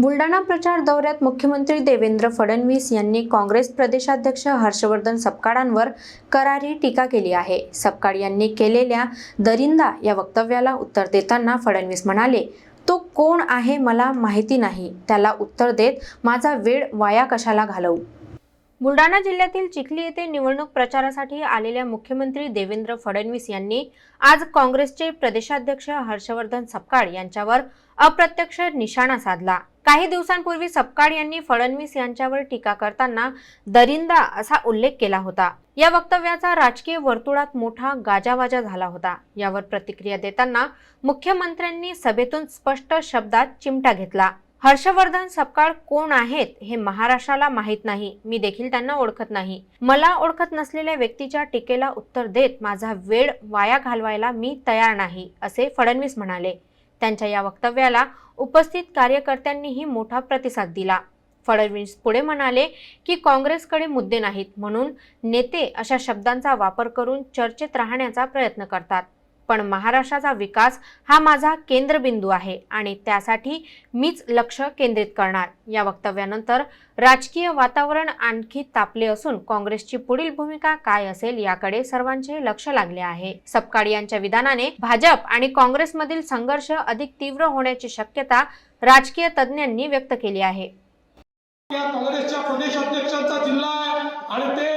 बुलढाणा प्रचार दौऱ्यात मुख्यमंत्री देवेंद्र फडणवीस यांनी काँग्रेस प्रदेशाध्यक्ष हर्षवर्धन सपकाळांवर करारी टीका केली आहे. सपकाळ यांनी केलेल्या दरिंदा या वक्तव्याला उत्तर देताना फडणवीस म्हणाले तो कोण आहे मला माहिती नाही. त्याला उत्तर देत माझा वेळ वाया कशाला घालवू बुलढाणा जिल्ह्यातील चिखली येथे निवडणूक प्रचारासाठी आलेल्या मुख्यमंत्री देवेंद्र फडणवीस यांनी आज काँग्रेसचे प्रदेशाध्यक्ष हर्षवर्धन सपकाळ यांच्यावर अप्रत्यक्ष निशाणा साधला. काही दिवसांपूर्वी सपकाळ यांनी फडणवीस यांच्यावर टीका करताना दरिंदा असा उल्लेख केला होता. या वक्तव्याचा राजकीय वर्तुळात मोठा गाजावाजा झाला होता. यावर प्रतिक्रिया देताना मुख्यमंत्र्यांनी सभेतून स्पष्ट शब्दात चिमटा घेतला. हर्षवर्धन सपकाळ कोण आहेत हे महाराष्ट्राला माहीत नाही. मी देखील त्यांना ओळखत नाही. मला ओळखत नसलेल्या व्यक्तीच्या टीकेला उत्तर देत माझा वेळ वाया घालवायला मी तयार नाही असे फडणवीस म्हणाले. त्यांच्या या वक्तव्याला उपस्थित कार्यकर्त्यांनीही मोठा प्रतिसाद दिला. फडणवीस पुढे म्हणाले की काँग्रेसकडे मुद्दे नाहीत म्हणून नेते अशा शब्दांचा वापर करून चर्चेत राहण्याचा प्रयत्न करतात. पण महाराष्ट्राचा विकास हा माझा केंद्रबिंदू आहे आणि त्यासाठी मीच लक्ष केंद्रित करणार. या वक्तव्यानंतर राजकीय वातावरण आणखी तापले असून काँग्रेसची पुढील भूमिका काय असेल याकडे सर्वांचे लक्ष लागले आहे. सपकाळ यांच्या विधानाने भाजप आणि काँग्रेसमधील संघर्ष अधिक तीव्र होण्याची शक्यता राजकीय तज्ज्ञांनी व्यक्त केली आहे. काँग्रेसच्या प्रदेश अध्यक्षांचा जिल्हा आहे आणि ते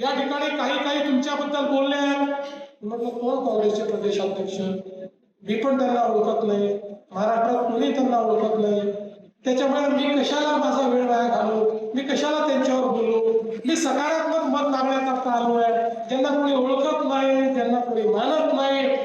या ठिकाणी काही काही तुमच्याबद्दल बोलले आहेत. म्हटलं कोण काँग्रेसचे प्रदेशाध्यक्ष मी पण त्यांना ओळखत नाही महाराष्ट्रात कोणी त्यांना ओळखत नाही. त्याच्यामुळे मी कशाला माझा वेळ वाया घालू? मी कशाला त्यांच्यावर बोलू? मी सकारात्मक मत मागण्याकरता आलो आहे. ज्यांना कोणी ओळखत नाही ज्यांना कोणी मानत नाही